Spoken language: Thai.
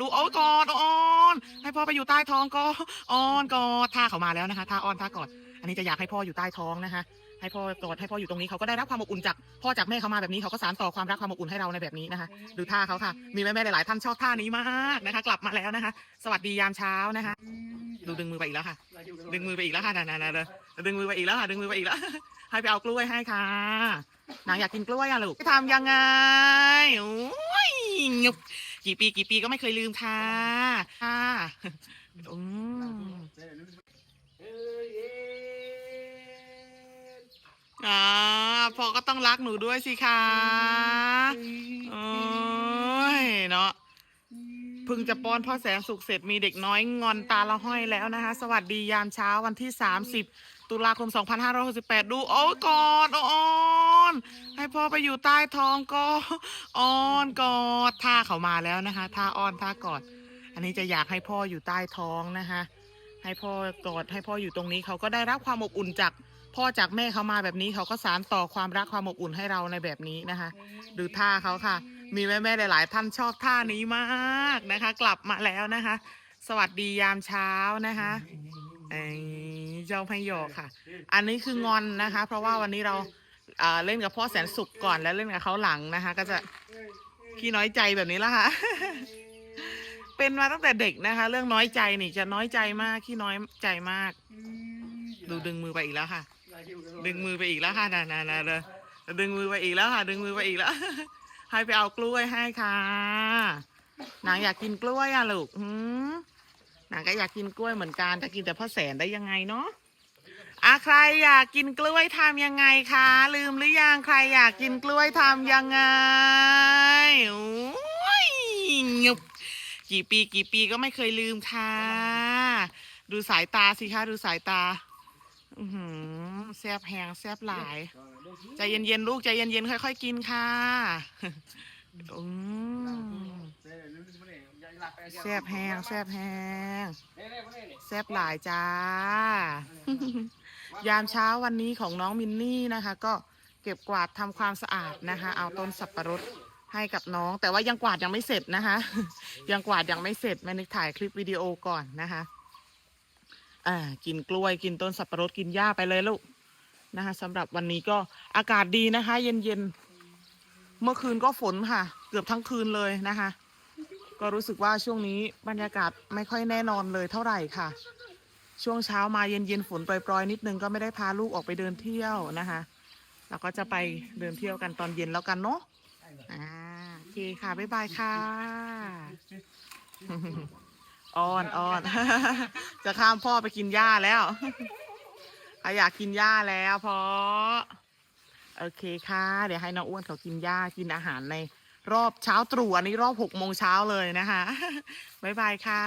ดูโอ้กอดอ้อนให้พ่อไปอยู่ใต้ท้องก็อ้อนกอดท่าเขามาแล้วนะคะท่าอ้อนท่ากอดอันนี้จะอยากให้พ่ออยู่ใต้ท้องนะคะ ให้พ่อกอดให้พ่ออยู่ตรงนี้เขาก็ได้รับความอบอุ่นจากพ่อจากแม่เขามาแบบนี้เขาก็สานต่อความรักความอบอุ่นให้เราในแบบนี้นะคะดูท่าเขาค่ะ มีแม่ๆหลายๆท่านชอบท่านี้มากนะคะ กลับมาแล้วนะคะ สวัสดียามเช้านะคะ ดูดึงมือไปอีกแล้วค่ะ ดึงมือไปอีกแล้วค่ะนั่นๆๆดึงมือไปอีกแล้วค่ะดึงมือไปอีกแล้วให้ไปเอากล้วยให้ค่ะนางอยากกินกล้วยอะลูกทำยังไงโอ้ยงุบ กี่ปีกี่ปีก็ไม่เคยลืมค่ะค่ะอืมอ่าพ่อก็ต้องรักหนูด้วยสิคะโอ้ยเนาะ เพิ่งจะป้อนพ่อแสนสุขเสร็จมีเด็กน้อยงอนตาละห้อยแล้วนะคะ สวัสดียามเช้าวันที่ 30 ตุลาคม 2568 ดูโอ้กอดอ้อนให้พ่อไปอยู่ใต้ท้องก็อ้อนกอดท่าเขามาแล้วนะคะท่าอ้อนท่ากอด อันนี้จะอยากให้พ่ออยู่ใต้ท้องนะคะ ให้พ่อกอดให้พ่ออยู่ตรงนี้เขาก็ได้รับความอบอุ่นจากพ่อจากแม่เขามาแบบนี้เขาก็สานต่อความรักความอบอุ่นให้เราในแบบนี้นะคะดูท่าเขาค่ะ มีแม่แม่ๆหลาย ๆ ท่านชอบท่านี้มากนะคะ กลับมาแล้วนะคะ สวัสดียามเช้านะคะเอ้เจ้าพยอค่ะ อันนี้คืองอนนะคะ เพราะว่าวันนี้เราเล่นกับพ่อแสนสุขก่อนแล้วเล่นกับเขาหลังนะคะ ก็จะขี้น้อยใจแบบนี้ละค่ะ เป็นมาตั้งแต่เด็กนะคะ เรื่องน้อยใจนี่จะน้อยใจมากขี้น้อยใจมาก ดูดึงมือไปอีกแล้วค่ะ ดึงมือไปอีกแล้วค่ะน่ะน่ะนะเลยดึงมือไปอีกแล้วค่ะ ดึงมือไปอีกแล้ว ให้ไปเอากล้วยให้ค่ะนางอยากกินกล้วยอะลูกหืมนางก็อยากกินกล้วยเหมือนกันจะกินแต่พ่อแสนได้ยังไงเนาะอะใครอยากกินกล้วยทำยังไงคะ ลืมหรือยังใครอยากกินกล้วยทำยังไงโอ้ยงุบกี่ปีกี่ปีก็ไม่เคยลืมค่ะ ดูสายตาสิคะดูสายตา อือหือแซบแหงแซบหลาย ใจเย็นๆลูกใจเย็นๆค่อย ๆ กินค่ะอืมแซบแหงแซบแหงแซบหลายจ้า ยามเช้าวันนี้ของน้องมินนี่นะคะ ก็เก็บกวาดทำความสะอาดนะคะ เอาต้นสับปะรดให้กับน้อง แต่ว่ายังกวาดยังไม่เสร็จนะคะ ยังกวาดยังไม่เสร็จแม่นึกถ่ายคลิปวิดีโอก่อนนะคะ อ่ากินกล้วยกินต้นสับปะรดกินหญ้าไปเลยลูกนะคะสำหรับวันนี้ก็อากาศดีนะคะ เย็นๆเมื่อคืนก็ฝนค่ะ เกือบทั้งคืนเลยนะคะ ก็รู้สึกว่าช่วงนี้บรรยากาศไม่ค่อยแน่นอนเลยเท่าไหร่ค่ะ ช่วงเช้ามาเย็นๆฝนโปรยๆนิดนึงก็ไม่ได้พาลูกออกไปเดินเที่ยวนะคะเราก็จะไปเดินเที่ยวกันตอนเย็นแล้วกันเนาะอ่าโอเคค่ะบ๊ายบายค่ะ อ้อนอ้อน จะข้ามพ่อไปกินหญ้าแล้วเขาอยากกินหญ้าแล้วเพราะโอเคค่ะ เดี๋ยวให้น้องอ้วนเขากินหญ้ากินอาหารในรอบเช้าตรู่อันนี้รอบหกโมงเช้าเลยนะคะ บ๊ายบายค่ะ